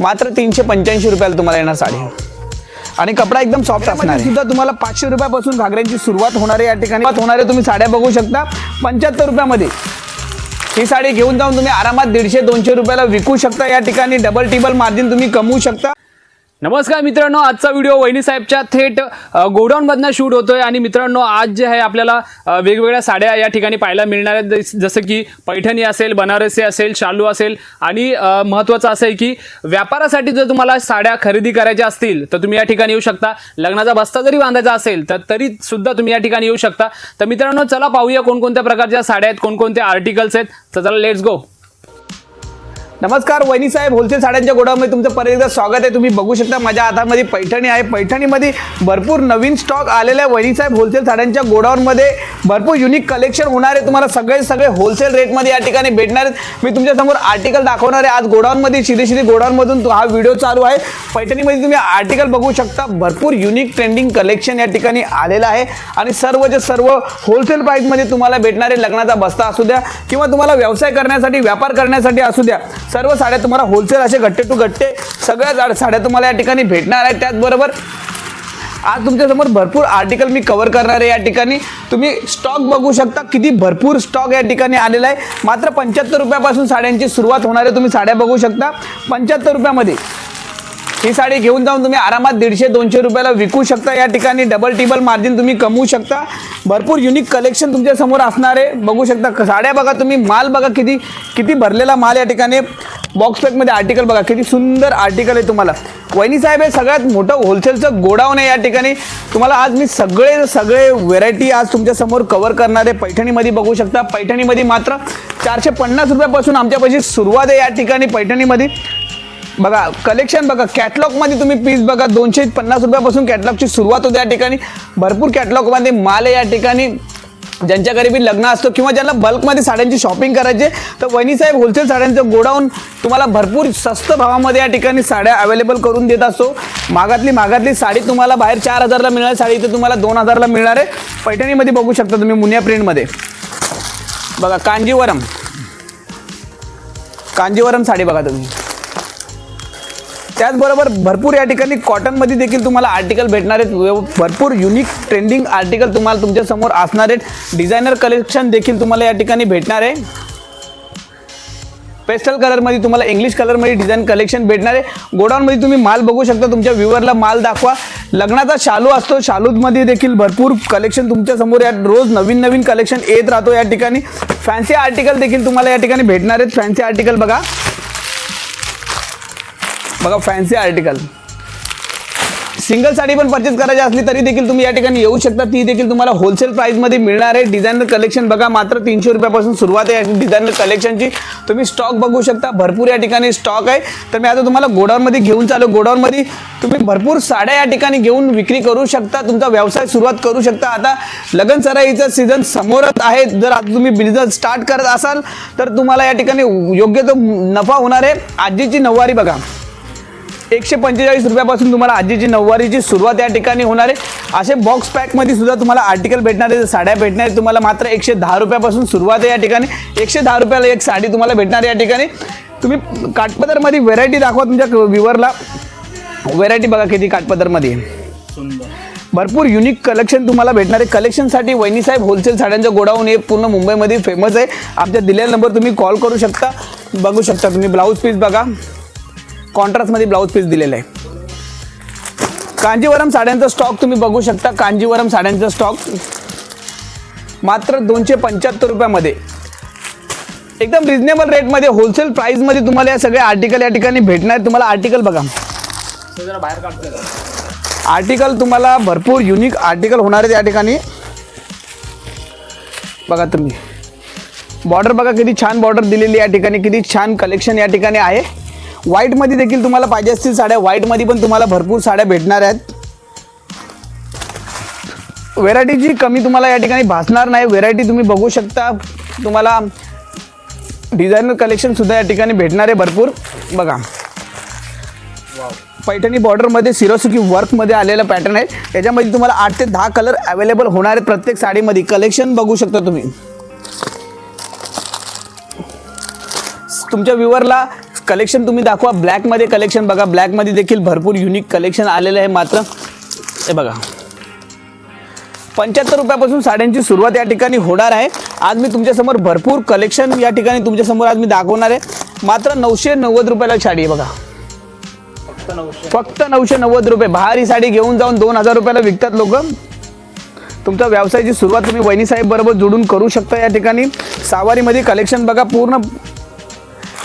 मात्र तीनशे पंच्याऐंशी रुपयाला तुम्हाला येणार साडी. आणि कपडा एकदम सॉफ्ट असणार आहे. सुद्धा तुम्हाला पाचशे रुपयापासून घागऱ्यांची सुरुवात होणार आहे या ठिकाणी. होणारे तुम्ही साड्या बघू शकता. पंच्याहत्तर रुपयामध्ये. ही साडी घेऊन जाऊन तुम्ही आरामात दीडशे दोनशे रुपयाला विकू शकता. या ठिकाणी डबल टिबल मार्जिन तुम्ही कमवू शकता. नमस्कार मित्रांनो आजचा व्हिडिओ वहिनी साहेबच्या थेट गोडाऊन मधनं शूट होतोय आणि मित्रांनो आज जे आहे आपल्याला वेगवेगळ्या साड्या या ठिकाणी पाहायला मिळणार आहेत. जसं की पैठणी असेल बनारसी असेल शालू असेल आणि महत्त्वाचं असं आहे की व्यापारासाठी जर तुम्हाला साड्या खरेदी करायच्या असतील तर तुम्ही या ठिकाणी येऊ शकता. लग्नाचा बस्ता जरी बांधायचा असेल तर तरी सुद्धा तुम्ही या ठिकाणी येऊ शकता. तर मित्रांनो चला पाहूया कोणकोणत्या प्रकारच्या साड्या आहेत कोणकोणते आर्टिकल्स आहेत. तर चला लेट्स गो नमस्कार वहिनी साहेब होलसेल साड्यांच्या गोडामध्ये तुमचं परत एकदा स्वागत आहे. तुम्ही बघू शकता माझ्या हातामध्ये पैठणी आहे. पैठणीमध्ये भरपूर नवीन स्टॉक आलेल्या वहिनी साहेब होलसेल साड्यांच्या गोडाऊनमध्ये भरपूर युनिक कलेक्शन होणार आहे. तुम्हाला सगळे सगळे होलसेल रेटमध्ये या ठिकाणी भेटणार आहेत. मी तुमच्यासमोर आर्टिकल दाखवणार आहे. आज गोडाऊनमध्ये शिरी शिरी गोडाऊनमधून हा व्हिडिओ चालू आहे. पैठणीमध्ये तुम्ही आर्टिकल बघू शकता. भरपूर युनिक ट्रेंडिंग कलेक्शन या ठिकाणी आलेलं आहे. आणि सर्वचे सर्व होलसेल प्राईसमध्ये तुम्हाला भेटणारे लग्नाचा बस्ता असू द्या किंवा तुम्हाला व्यवसाय करण्यासाठी व्यापार करण्यासाठी असू द्या. सर्व साड्या तुम्हाला होलसेल असे गट्टे टू गट्टे सगळ्या साड्या तुम्हाला या ठिकाणी भेटणार आहेत. त्याचबरोबर आज तुमच्यासमोर भरपूर आर्टिकल मी कव्हर करणार आहे या ठिकाणी. तुम्ही स्टॉक बघू शकता किती भरपूर स्टॉक या ठिकाणी आलेला आहे. मात्र पंच्याहत्तर रुपयापासून साड्यांची सुरुवात होणार आहे. तुम्ही साड्या बघू शकता. पंच्याहत्तर रुपयामध्ये ही साडी घेऊन जाऊन तुम्ही आरामात दीडशे दोनशे रुपयाला विकू शकता. या ठिकाणी डबल टिबल मार्जिन तुम्ही कमवू शकता. भरपूर युनिक कलेक्शन तुमच्यासमोर असणार आहे. बघू शकता साड्या बघा तुम्ही माल बघा किती किती भरलेला माल या ठिकाणी. बॉक्स पॅकमध्ये आर्टिकल बघा किती सुंदर आर्टिकल आहे तुम्हाला. वहिनी साहेब हे सगळ्यात मोठं होलसेलचं गोडाऊन आहे या ठिकाणी. तुम्हाला आज मी सगळे सगळे व्हेरायटी आज तुमच्यासमोर कव्हर करणार आहे. पैठणीमध्ये बघू शकता. पैठणीमध्ये मात्र चारशे पन्नास रुपयापासून आमच्यापाशी सुरुवात आहे या ठिकाणी पैठणीमध्ये. बघा कलेक्शन बघा कॅटलॉगमध्ये तुम्ही पीस बघा दोनशे पन्नास रुपयापासून कॅटलॉगची सुरुवात होते या ठिकाणी. भरपूर कॅटलॉगमध्ये माल आहे या ठिकाणी. ज्यांच्या बी लग्न असतो किंवा ज्यांना बल्कमध्ये साड्यांची शॉपिंग करायची तर वहिनीसाहेब होलसेल साड्यांचं गोडाऊन तुम्हाला भरपूर स्वस्त भावामध्ये या ठिकाणी साड्या अवेलेबल करून देत असतो. मागातली मागातली साडी तुम्हाला बाहेर चार हजारला मिळणार साडी इथे तुम्हाला दोन हजारला मिळणार आहे. पैठणीमध्ये बघू शकता तुम्ही मुनिया प्रिंटमध्ये बघा कांजीवरम. कांजीवरम साडी बघा तुम्ही. त्याचबरोबर भरपूर या ठिकाणी कॉटनमध्ये देखील तुम्हाला आर्टिकल भेटणार आहेत. व्यव- भरपूर युनिक ट्रेंडिंग आर्टिकल तुम्हाला तुमच्यासमोर असणार आहेत. डिझायनर कलेक्शन देखील तुम्हाला या ठिकाणी भेटणार आहे. पेस्टल कलरमध्ये तुम्हाला इंग्लिश कलरमध्ये डिझाईन कलेक्शन भेटणार आहे. गोडाऊनमध्ये तुम्ही माल बघू शकता. तुमच्या व्ह्युअरला माल दाखवा. लग्नाचा शालू असतो. शालूमध्ये देखील भरपूर कलेक्शन तुमच्यासमोर या रोज नवीन नवीन कलेक्शन येत राहतो या ठिकाणी. फॅन्सी आर्टिकल देखील तुम्हाला या ठिकाणी भेटणार आहेत. फॅन्सी आर्टिकल बघा. बघा फॅन्सी आर्टिकल सिंगल साडी पण परचेस करायची असली तरी देखील तुम्ही या ठिकाणी येऊ शकता. ती देखील तुम्हाला होलसेल प्राईसमध्ये मिळणार आहे. डिझायनर कलेक्शन बघा मात्र तीनशे रुपयापासून सुरुवात आहे. डिझायनर कलेक्शनची तुम्ही स्टॉक बघू शकता. भरपूर या ठिकाणी स्टॉक आहे. तर मी आता तुम्हाला गोडाऊनमध्ये घेऊन चालू. गोडाऊनमध्ये तुम्ही भरपूर साड्या या ठिकाणी घेऊन विक्री करू शकता. तुमचा व्यवसाय सुरुवात करू शकता. आता लगन सराईचा सीझन समोरच आहे. जर आता तुम्ही बिझनेस स्टार्ट करत असाल तर तुम्हाला या ठिकाणी योग्य तो नफा होणार आहे. आजीची नऊवारी बघा. एकशे पंचेचाळीस रुपयापासून तुम्हाला आजीची नऊवारीची सुरुवात या ठिकाणी होणार आहे. असे बॉक्स पॅकमध्ये सुद्धा तुम्हाला आर्टिकल भेटणार आहे. साड्या भेटणार आहे तुम्हाला मात्र एकशे दहा रुपयापासून सुरुवात आहे या ठिकाणी. एकशे दहा रुपयाला एक साडी तुम्हाला भेटणार आहे या ठिकाणी. तुम्ही काठपदरमध्ये व्हेरायटी दाखवा तुमच्या व्ह्युअरला व्हेरायटी बघा किती काठपदरमध्ये. भरपूर युनिक कलेक्शन तुम्हाला भेटणार आहे. कलेक्शनसाठी वहिनी साहेब होलसेल साड्यांचं गोडाऊन हे पूर्ण मुंबईमध्ये फेमस आहे. आमच्या दिलेला नंबर तुम्ही कॉल करू शकता. बघू शकता तुम्ही. ब्लाऊज पीस बघा. कॉन्ट्रास्टमध्ये ब्लाऊज पीस दिलेला आहे. कांजीवरम साड्यांचा स्टॉक तुम्ही बघू शकता. कांजीवरम साड्यांचा स्टॉक मात्र दोनशे पंच्याहत्तर रुपयामध्ये. एकदम रिजनेबल रेटमध्ये होलसेल प्राईजमध्ये तुम्हाला या सगळे आर्टिकल या ठिकाणी भेटणार. तुम्हाला आर्टिकल बघा. बाहेर आर्टिकल तुम्हाला भरपूर युनिक आर्टिकल होणार आहेत या ठिकाणी. बघा तुम्ही. बॉर्डर बघा किती छान बॉर्डर दिलेली या ठिकाणी किती छान कलेक्शन या ठिकाणी आहे. व्हाईटमध्ये देखील तुम्हाला पाहिजे असतील साड्या. व्हाईटमध्ये पण तुम्हाला भरपूर साड्या भेटणार आहेत. व्हेरायटीची कमी तुम्हाला या ठिकाणी भासणार नाही. व्हेरायटी तुम्ही बघू शकता. तुम्हाला डिझायनर कलेक्शनसुद्धा या ठिकाणी भेटणार आहे भरपूर. बघा. पैठणी बॉर्डरमध्ये सिरोसुकी वर्कमध्ये आलेलं पॅटर्न आहे. त्याच्यामध्ये तुम्हाला आठ ते दहा कलर अवेलेबल होणार आहेत प्रत्येक साडीमध्ये. कलेक्शन बघू शकता तुम्ही. तुमच्या व्ह्युअरला कलेक्शन तुम्ही दाखवा. ब्लॅकमध्ये कलेक्शन बघा. ब्लॅकमध्ये देखील भरपूर युनिक कलेक्शन आलेलं आहे मात्र. हे बघा. पंच्याहत्तर रुपयापासून साड्यांची सुरुवात या ठिकाणी होणार आहे. आज मी तुमच्यासमोर भरपूर कलेक्शन या ठिकाणी तुमच्यासमोर आज मी दाखवणार आहे. मात्र नऊशे नव्वद रुपयाला साडी आहे बघा. फक्त नऊशे नव्वद रुपये. भारी साडी घेऊन जाऊन दोन हजार रुपयाला विकतात लोक. तुमच्या व्यवसायाची सुरुवात तुम्ही वहिनी साहेब बरोबर जोडून करू शकता या ठिकाणी. सावारीमध्ये कलेक्शन बघा. पूर्ण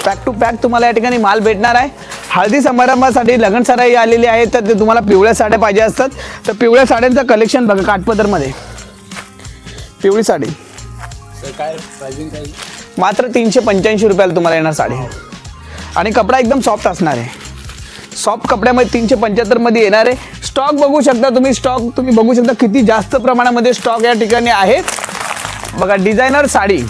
पॅक टू पॅक तुम्हाला या ठिकाणी माल भेटणार आहे. हळदी समारंभासाठी लग्न सराई आलेली आहे तर ते तुम्हाला पिवळ्या साड्या पाहिजे असतात. तर पिवळ्या साड्यांचं कलेक्शन बघा काठपदरमध्ये. पिवळी साडी. काय प्राइसिंग काय? मात्र तीनशे पंच्याऐंशी रुपयाला तुम्हाला येणार साडी. आणि कपडा एकदम सॉफ्ट असणार आहे. सॉफ्ट कपड्यामध्ये तीनशे पंच्याहत्तरमध्ये येणार आहे. स्टॉक बघू शकता तुम्ही स्टॉक तुम्ही बघू शकता किती जास्त प्रमाणामध्ये स्टॉक या ठिकाणी आहे. बघा डिझायनर साडी.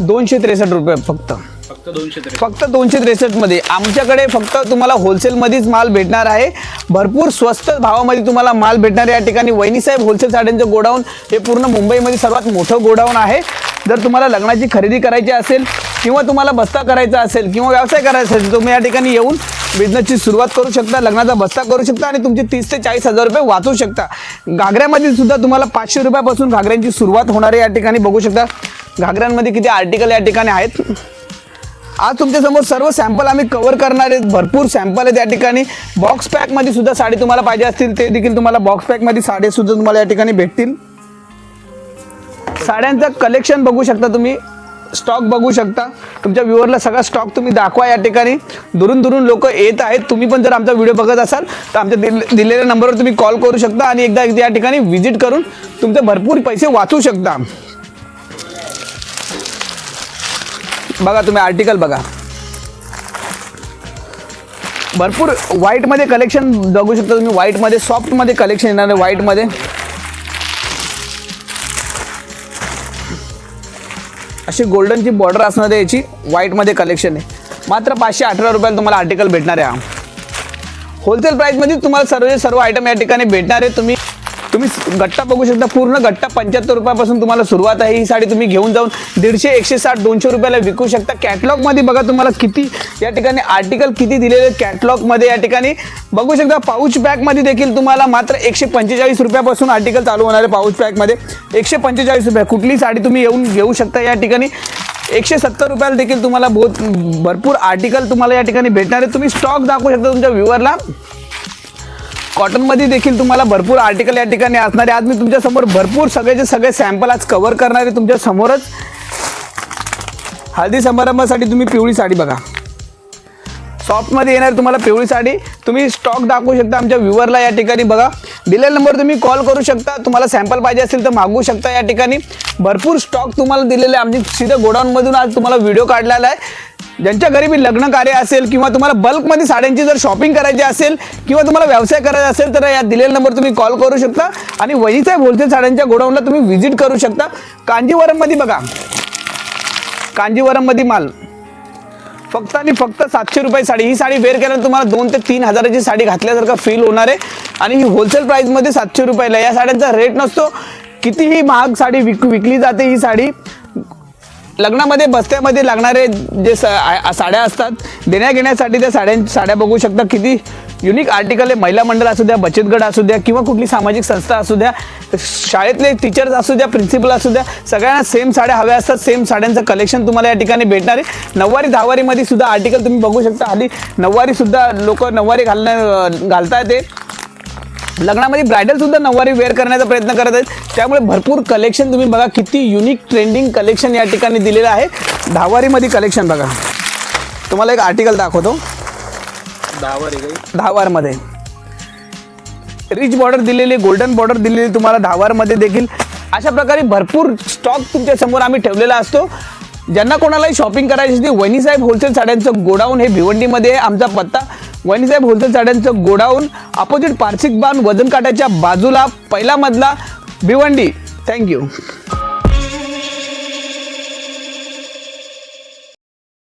दोनशे त्रेसष्ट रुपये फक्त. फक्त दोनशे फक्त दोनशे त्रेसष्टमध्ये. आमच्याकडे फक्त तुम्हाला होलसेलमध्येच माल भेटणार आहे. भरपूर स्वस्त भावामध्ये तुम्हाला माल भेटणार आहे. या ठिकाणी वैनीसाहेब होलसेल साड्यांचं गोडाऊन हे पूर्ण मुंबईमध्ये सर्वात मोठं गोडाऊन आहे. जर तुम्हाला लग्नाची खरेदी करायची असेल किंवा तुम्हाला बस्ता करायचा असेल किंवा व्यवसाय करायचा असेल तुम्ही या ठिकाणी येऊन बिझनेसची सुरुवात करू शकता लग्नाचा बस्ता करू शकता आणि तुमचे तीस ते चाळीस हजार रुपये वाचू शकता. घागऱ्यामध्ये सुद्धा तुम्हाला पाचशे रुपयापासून घागऱ्यांची सुरुवात होणार आहे. या ठिकाणी बघू शकता. घागऱ्यांमध्ये किती आर्टिकल या ठिकाणी आहेत? आज तुमच्यासमोर सर्व सॅम्पल आम्ही कवर करणार आहेत. भरपूर सॅम्पल आहेत या ठिकाणी. बॉक्स पॅकमध्ये सुद्धा साडी तुम्हाला पाहिजे असतील. ते देखील तुम्हाला बॉक्स पॅकमध्ये साडे सुद्धा तुम्हाला या ठिकाणी भेटतील. साड्यांचं कलेक्शन बघू शकता तुम्ही. स्टॉक बघू शकता. तुमच्या व्ह्युअरला सगळा स्टॉक तुम्ही दाखवा या ठिकाणी. दुरून दुरून लोक येत आहेत. तुम्ही पण जर आमचा व्हिडिओ बघत असाल तर आमच्या दिल- दिलेल्या नंबरवर तुम्ही कॉल करू शकता आणि एकदा या ठिकाणी व्हिजिट करून तुमचे भरपूर पैसे वाचू शकता. बघा तुम्ही आर्टिकल बघा. भरपूर व्हाईटमध्ये कलेक्शन बघू शकता तुम्ही. व्हाईटमध्ये सॉफ्टमध्ये कलेक्शन येणार आहे व्हाईटमध्ये अशी गोल्डनची बॉर्डर असणार आहे याची. व्हाईटमध्ये कलेक्शन आहे. मात्र पाचशे अठरा रुपयाला तुम्हाला आर्टिकल भेटणार आहे हा. होलसेल प्राईसमध्ये तुम्हाला सर्व सर्व आयटम या ठिकाणी भेटणार आहे. तुम्ही तुम्ही गट्टा बघू शकता पूर्ण गट्टा पंच्याहत्तर रुपयापासून तुम्हाला सुरुवात आहे. ही साडी तुम्ही घेऊन जाऊन दीडशे एकशे साठ दोनशे रुपयाला विकू शकता. कॅटलॉगमध्ये बघा तुम्हाला किती या ठिकाणी आर्टिकल किती दिलेले कॅटलॉगमध्ये या ठिकाणी. बघू शकता पाऊच पॅकमध्ये देखील तुम्हाला मात्र एकशे पंचेचाळीस रुपयापासून आर्टिकल चालू होणार आहे पाऊच पॅकमध्ये एकशे पंचेचाळीस रुपये. कुठली साडी तुम्ही येऊन घेऊ शकता या ठिकाणी. एकशे सत्तर रुपयाला देखील तुम्हाला बहुत भरपूर आर्टिकल तुम्हाला या ठिकाणी भेटणार आहे. तुम्ही स्टॉक दाखवू शकता तुमच्या व्ह्युअरला कॉटनमध्ये देखील तुम्हाला भरपूर आर्टिकल या ठिकाणी असणार आहे. आज मी तुमच्यासमोर भरपूर सगळेचे सगळे सॅम्पल आज कव्हर करणार आहे तुमच्या समोरच. हळदी समारंभासाठी तुम्ही पिवळी साडी बघा. सॉफ्टमध्ये येणार तुम्हाला पिवळी साडी. तुम्ही स्टॉक दाखवू शकता आमच्या व्ह्युअरला या ठिकाणी बघा. दिलेला नंबर तुम्ही कॉल करू शकता. तुम्हाला सॅम्पल पाहिजे असेल तर मागू शकता या ठिकाणी. भरपूर स्टॉक तुम्हाला दिलेले आहे. आमची सीधं गोडाऊनमधून आज तुम्हाला व्हिडिओ काढलेला आहे. ज्यांच्या घरी मी लग्न कार्य असेल किंवा तुम्हाला बल्कमध्ये साड्यांची जर शॉपिंग करायची असेल किंवा तुम्हाला व्यवसाय करायचा असेल तर या दिलेला नंबर तुम्ही कॉल करू शकता. आणि वहीचा होलसेल साड्यांच्या गोडाऊनला तुम्ही व्हिजिट करू शकता. कांजीवरममध्ये बघा. कांजीवरममध्ये माल. फक्त आणि फक्त सातशे रुपये साडी. ही साडी वेअर केल्यावर तुम्हाला दोन ते तीन हजाराची साडी घातल्यासारखं फील होणार आहे. आणि ही होलसेल प्राईसमध्ये सातशे रुपयाला या साड्यांचा रेट नसतो. कितीही महाग साडी विक विकली जाते ही साडी. लग्नामध्ये बस्त्यामध्ये लागणारे जे स साड्या असतात देण्या घेण्यासाठी त्या साड्या साड्या बघू शकता. किती युनिक आर्टिकल आहे. महिला मंडळ असू द्या बचत गट असू द्या किंवा कुठली सामाजिक संस्था असू द्या शाळेतले टीचर्स असू द्या प्रिन्सिपल असू द्या सगळ्यांना सेम साड्या हव्या असतात. सेम साड्यांचं कलेक्शन तुम्हाला या ठिकाणी भेटणार आहे. नऊवारी दहावारीमध्ये सुद्धा आर्टिकल तुम्ही बघू शकता. हल्ली नऊवारीसुद्धा लोक नऊवारी घालणं घालता येते. लग्नामध्ये ब्रायडल सुद्धा नऊवारी वेअर करण्याचा प्रयत्न करत आहेत. त्यामुळे भरपूर कलेक्शन तुम्ही बघा किती युनिक ट्रेंडिंग कलेक्शन या ठिकाणी दिलेलं आहे. दहावारीमध्ये कलेक्शन बघा. तुम्हाला एक आर्टिकल दाखवतो. दहावर दहावारमध्ये रिच बॉर्डर दिलेली गोल्डन बॉर्डर दिलेली तुम्हाला दहावारमध्ये देखील. अशा प्रकारे भरपूर स्टॉक तुमच्यासमोर आम्ही ठेवलेला असतो. ज्यांना कोणालाही शॉपिंग करायची असते वहिनीसाहेब होलसेल साड्यांचं गोडाऊन हे भिवंडीमध्ये आहे. आमचा पत्ता वणीसाहेब होलसेल साड्यांचं गोडाऊन अपोजिट पार्शिक बांध वजन काट्याच्या बाजूला पहिला मधला भिवंडी. थँक्यू